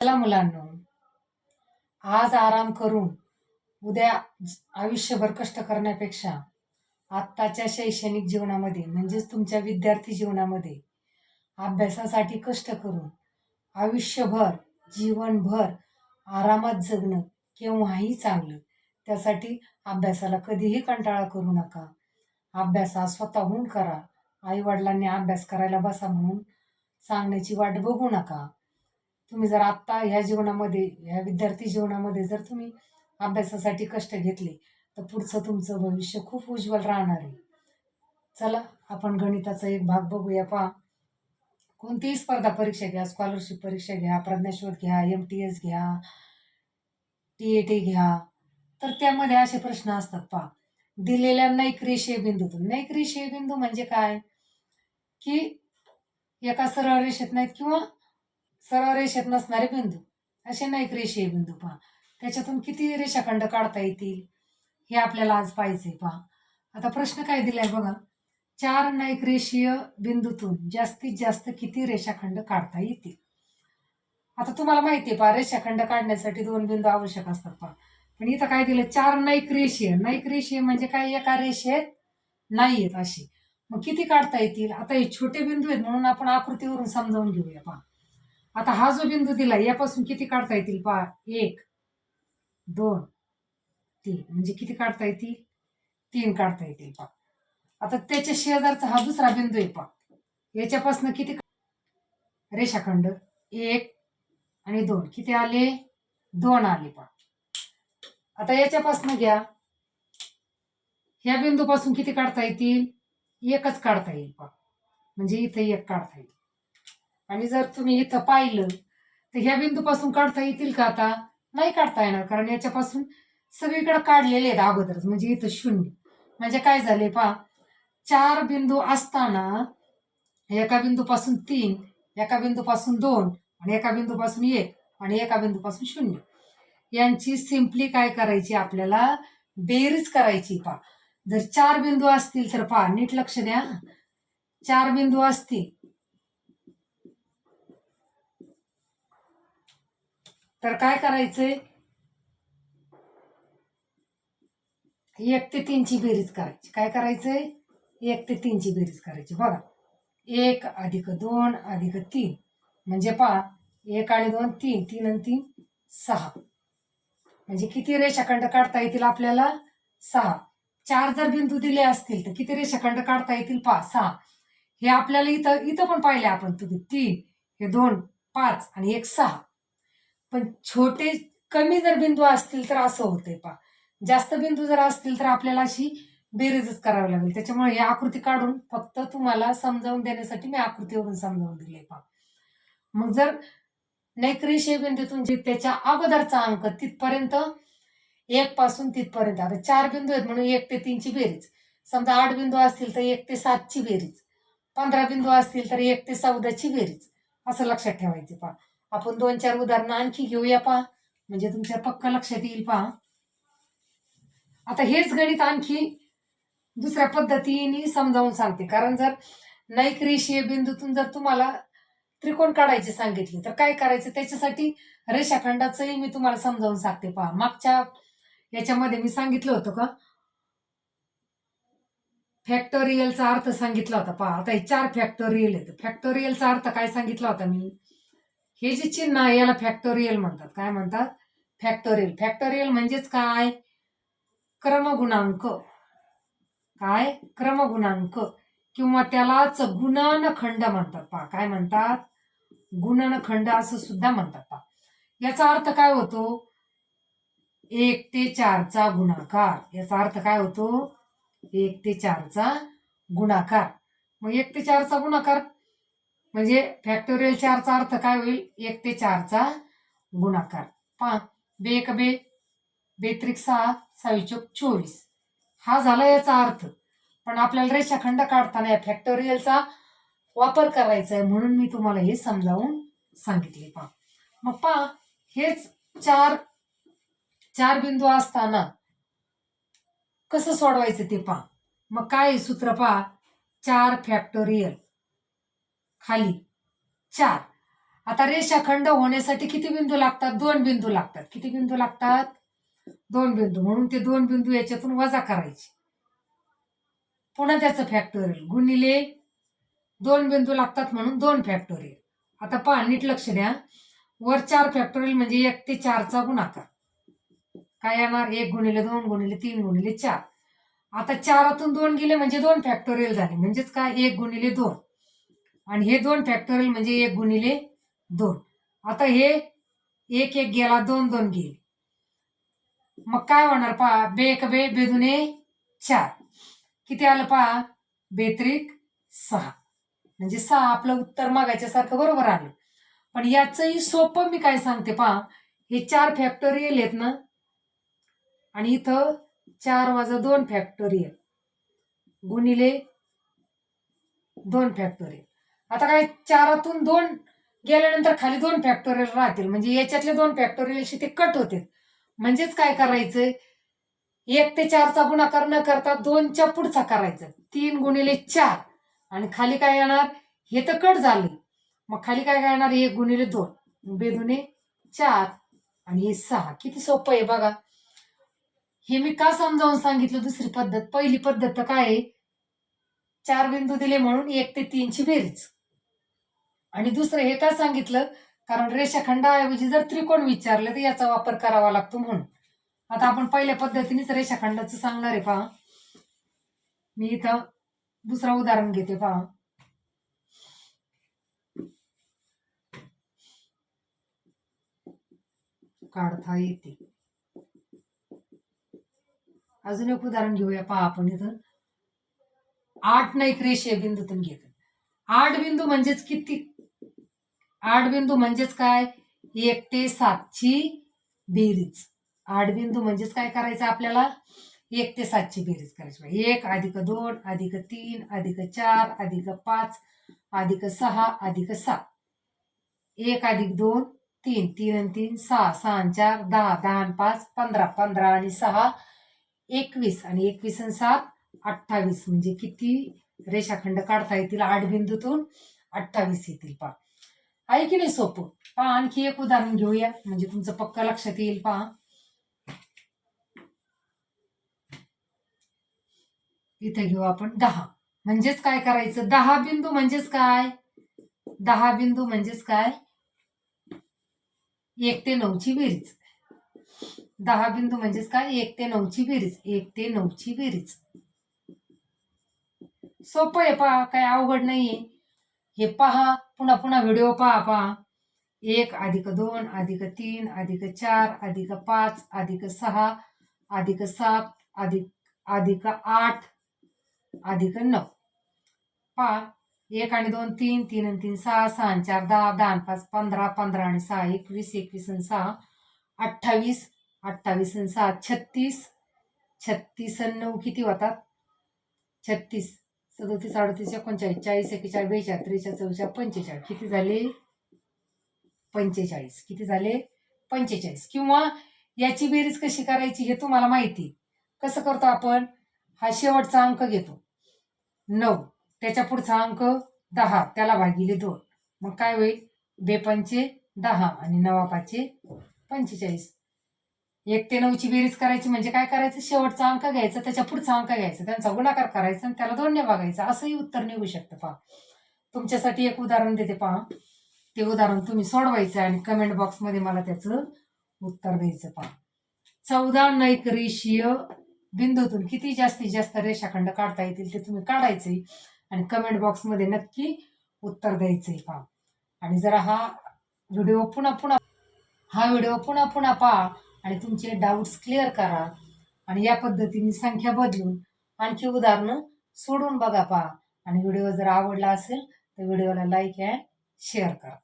चला मुलांनो. आज आराम करून उद्या आयुष्यभर कष्ट करण्यापेक्षा आत्ताच्या शैक्षणिक जीवनामध्ये म्हणजेच तुमच्या विद्यार्थी जीवनामध्ये अभ्यासासाठी कष्ट करून आयुष्यभर जीवनभर आरामात जगणं केव्हाही चांगलं. त्यासाठी अभ्यासाला कधीही कंटाळा करू नका. अभ्यास हा स्वतःहून करा. आईवडिलांनी अभ्यास करायला बसा म्हणून सांगण्याची वाट बघू नका. तुम्ही जर आत्ता ह्या जीवनामध्ये ह्या विद्यार्थी जीवनामध्ये जर तुम्ही अभ्यासासाठी कष्ट घेतले तर पुढचं तुमचं भविष्य खूप उज्ज्वल राहणार आहे. चला आपण गणिताचा एक भाग बघूया पहा. कोणतीही स्पर्धा परीक्षा घ्या स्कॉलरशिप परीक्षा घ्या प्रज्ञाशोध घ्या एम टी एस घ्या टी ए टी घ्या तर त्यामध्ये असे प्रश्न असतात पहा. दिलेल्या नैक्रेशीय बिंदूतून. रेषीय बिंदू म्हणजे काय? की एका सरळ रेषेत नाहीत किंवा सरळ रेषेत नसणारे बिंदू. असे नैक्रेशीय बिंदू पहा. त्याच्यातून किती रेषाखंड काढता येतील? हे आपल्याला आज पाहिजे पहा. आता प्रश्न काय दिलाय बघा. चार नाईक रेषीय बिंदूतून जास्तीत जास्त किती रेषाखंड काढता येतील? आता तुम्हाला माहिती आहे पहा रेषाखंड काढण्यासाठी दोन बिंदू आवश्यक असतात पहा. पण इथं काय दिलं? चार नाईक रेषीय. नाईक रेषीय म्हणजे काय? एका रेषेत नाही आहेत अशी मग किती काढता येतील? आता हे छोटे बिंदू आहेत म्हणून आपण आकृतीवरून समजावून घेऊया पहा. आता हा जो बिंदू दिला यापासून किती काढता येतील पहा. एक दोन तीन. म्हणजे किती काढता येतील? तीन काढता येतील पहा. आता त्याच्या शेजारचा हा दुसरा बिंदू आहे पहा. याच्यापासून किती रेषाखंड. एक आणि दोन. किती आले? दोन आले पहा. आता याच्यापासून घ्या. ह्या बिंदूपासून किती काढता येतील? एकच काढता येईल पहा. म्हणजे इथे एक काढता येईल. आणि जर तुम्ही इथं पाहिलं तर ह्या बिंदूपासून काढता येतील का आता? नाही काढता येणार कारण याच्यापासून सगळीकडे काढलेले आहेत अगोदरच म्हणजे इथं शून्य. म्हणजे काय झाले पहा चार बिंदू असताना एका बिंदूपासून तीन एका बिंदूपासून दोन आणि एका बिंदूपासून एक आणि एका बिंदूपासून शून्य. यांची सिम्पली काय करायची आपल्याला? बेरीज करायची पहा. जर चार बिंदू असतील तर पहा नीट लक्ष द्या. चार बिंदू असतील तर काय करायचंय? एक ते तीनची बेरीज करायची. काय करायचंय? एक ते तीनची बेरीज करायची. बघा. एक अधिक दोन अधिक तीन. म्हणजे पहा एक आणि दोन तीन. तीन आणि तीन सहा. म्हणजे किती रेषाखंड काढता येतील आपल्याला? सहा. चार जर बिंदू दिले असतील तर किती रेषाखंड काढता येतील? पाच सहा. हे आपल्याला इथं इथं पण पाहिले आपण तुम्ही. तीन हे दोन पाच आणि एक सहा. पण छोटे कमी जर बिंदू असतील तर असं होतंय पा जास्त बिंदू जर असतील तर आपल्याला अशी बेरीजच करावी लागेल. त्याच्यामुळे ही आकृती काढून फक्त तुम्हाला समजावून देण्यासाठी मी आकृतीवरून समजावून दिले पा मग जर नैक्रेशीय बिंदूतून जे त्याच्या अगोदरचा अंक तिथपर्यंत एक पासून तिथपर्यंत आता चार बिंदू आहेत म्हणून एक ते तीनची बेरीज. समजा आठ बिंदू असतील तर एक ते सातची बेरीज. पंधरा बिंदू असतील तर एक ते चौदाची बेरीज. असं लक्षात ठेवायचे पा आपण दोन चार उदाहरणं आणखी घेऊया पहा. म्हणजे तुमच्या पक्क लक्षात येईल पहा. आता हेच गणित आणखी दुसऱ्या पद्धतीने समजावून सांगते. कारण जर नैक्रेशीय बिंदूतून जर तुम्हाला त्रिकोण काढायचे सांगितले तर काय करायचं? त्याच्यासाठी रेषाखंडाचंही मी तुम्हाला समजावून सांगते पहा. मागच्या याच्यामध्ये मी सांगितलं होतं का? फॅक्टोरियलचा अर्थ सांगितला होता पहा. आता हे चार फॅक्टोरियल आहेत. फॅक्टोरियलचा अर्थ काय सांगितला होता मी? हे जे चिन्ह आहे याला फॅक्टोरियल म्हणतात. काय म्हणतात? फॅक्टोरियल फॅक्टोरियल म्हणजेच काय? क्रमगुणांक. काय? क्रमगुणांक. किंवा त्यालाच गुणनखंड म्हणतात पहा. काय म्हणतात? गुणनखंड असं सुद्धा म्हणतात पहा. याचा अर्थ काय होतो? एक ते चारचा गुणाकार. याचा अर्थ काय होतो? एक ते चारचा गुणाकार. मग एक ते चारचा गुणाकार म्हणजे फॅक्टोरियल चारचा अर्थ काय होईल? एक ते चारचा गुणाकार. पहा बे एक बे बेत्रिक सहा सहावी चौक चोवीस. हा झाला याचा अर्थ. पण आपल्याला रेषाखंड काढताना या फॅक्टोरियलचा वापर करायचा आहे म्हणून मी तुम्हाला हे समजावून सांगितले. पहा. मग पहा हेच चार चार बिंदू असताना कसं सोडवायचं ते पहा. मग काय सूत्र पहा? चार फॅक्टोरियल खाली. चार. आता रेषाखंड होण्यासाठी किती बिंदू लागतात? दोन बिंदू लागतात. किती बिंदू लागतात? दोन बिंदू. म्हणून ते दोन बिंदू याच्यातून वजा करायचे. पुन्हा त्याचं फॅक्टोरियल गुणिले दोन बिंदू लागतात म्हणून दोन फॅक्टोरियल आता पहा नीट लक्ष द्या. वर चार फॅक्टोरियल म्हणजे एक ते चारचा गुणाकार. काय येणार? एक गुणिले दोन गुणिले तीन गुणिले चार. आता चारातून दोन गेले म्हणजे दोन फॅक्टोरियल झाले. म्हणजेच काय? एक गुणिले दोन. आणि हे दोन फॅक्टोरियल म्हणजे एक गुणिले दोन. आता हे एक एक गेला दोन दोन गेले. मग काय होणार पहा बे एक बे बेदुने चार. किती आलं पहा? बेत्रिक सहा. म्हणजे सहा आपलं उत्तर मागायच्यासारखं बरोबर आलं. पण याचंही सोपं मी काय सांगते पहा हे चार फॅक्टोरियल आहेत ना आणि इथं चार वाजा दोन फॅक्टोरियल गुणिले दोन फॅक्टोरियल आता काय चारातून दोन गेल्यानंतर खाली दोन फॅक्टोरियल राहतील. म्हणजे याच्यातले दोन फॅक्टोरियलशी ते कट होतील. म्हणजेच काय करायचं एक ते चारचा गुणाकार न करता दोनच्या पुढचा करायचा. तीन गुणिले चार. आणि खाली काय येणार? हे तर कट झाले. मग खाली काय काय येणार एक गुणिले दोन. बेदुने चार आणि हे सहा. किती सोपं आहे बघा. हे मी का समजावून सांगितलं दुसरी पद्धत? पहिली पद्धत तर काय आहे? चार बिंदू दिले म्हणून एक ते तीनची बेरीज. आणि दुसरं हे का सांगितलं? कारण रेषाखंडाऐवजी जर त्रिकोण विचारलं तर याचा वापर करावा लागतो म्हणून. आता आपण पहिल्या पद्धतीनेच रेषाखंडाचं सांगणार आहे पहा. मी इथं दुसरं उदाहरण घेते पहा. काढता येते. अजून एक उदाहरण घेऊया पहा आपण इथं. आठ नाईक रेषे बिंदूतून घेतो. आठ बिंदू म्हणजेच किती? आठ बिंदू म्हणजेच काय? एक ते सातची बेरीज. आठ बिंदू म्हणजेच काय करायचं आपल्याला? एक ते सातची बेरीज करायची एक अधिक दोन अधिक तीन अधिक चार अधिक पाच अधिक सहा अधिक सात. एक अधिक दोन तीन. तीन आणि तीन सहा. सहा आणि चार दहा. दहा आणि पाच पंधरा. पंधरा आणि सहा एकवीस. आणि एकवीस आणि सात अठ्ठावीस. म्हणजे किती रेषाखंड काढता येतील आठ बिंदूतून अठ्ठावीस येतील पा आहे की नाही सोपं? पहा आणखी एक उदाहरण घेऊया. म्हणजे तुमचं पक्का लक्षात येईल पहा. इथे घेऊ आपण दहा. म्हणजेच काय करायचं? दहा बिंदू म्हणजेच काय? दहा बिंदू म्हणजेच काय? एक ते नऊची बेरीज. दहा बिंदू म्हणजेच काय? एक ते नऊची बेरीज. एक ते नऊची बेरीज. सोपं आहे पहा. काय अवघड नाहीये. हे पहा. पुन्हा पुन्हा व्हिडिओ पहा पहा. एक अधिक दोन अधिक तीन अधिक चार अधिक पाच अधिक सहा अधिक सात अधिक अधिक आठ अधिक नऊ. पहा. एक आणि दोन तीन तीन आणि तीन सहा सहा आणि चार दहा दहा आणि पाच पंधरा पंधरा आणि सहा एकवीस एकवीस आणि सहा अठ्ठावीस अठ्ठावीस आणि सहा छत्तीस छत्तीस आणि नऊ किती होतात? छत्तीस. सदतीस अडतीस एकोणचाळीस चाळीस एकेचाळीस बेचाळीस त्रेचाळीस चव्वेचाळीस पंचेचाळीस. किती झाले? पंचेचाळीस. किती झाले? पंचेचाळीस. किंवा याची बेरीज कशी करायची हे तुम्हाला माहिती. कसं करतो आपण? हा शेवटचा अंक घेतो. नऊ. त्याच्या पुढचा अंक दहा. त्याला भागिले दोन. मग काय होईल? बेपंचे दहा आणि नवा पाचशे पंचेचाळीस. एक ते नऊची बेरीज करायची म्हणजे काय करायचं? शेवटचा अंक घ्यायचा त्याच्या पुढचा अंक घ्यायचा त्यांचा गुणाकार करायचा आणि त्याला दोनने बघायचं. असंही उत्तर निघू शकतं. पहा. तुमच्यासाठी एक उदाहरण देते पहा. ते उदाहरण तुम्ही सोडवायचं आणि कमेंट बॉक्समध्ये मला त्याचं उत्तर द्यायचं पहा. चौदा नैक रेषीय बिंदूतून किती जास्तीत जास्त रेषाखंड काढता येतील ते तुम्ही काढायचे आणि कमेंट बॉक्समध्ये नक्की उत्तर द्यायचंय पहा. आणि जरा हा व्हिडिओ पुन्हा पुन्हा हा व्हिडिओ पुन्हा पुन्हा पहा. आणि तुमचे डाऊट्स क्लिअर करा आणि या पद्धतीने संख्या बदलून आणखी उदाहरणं सोडून बघा पहा. आणि व्हिडिओ जर आवडला असेल तर व्हिडिओला लाईक अँड शेअर करा.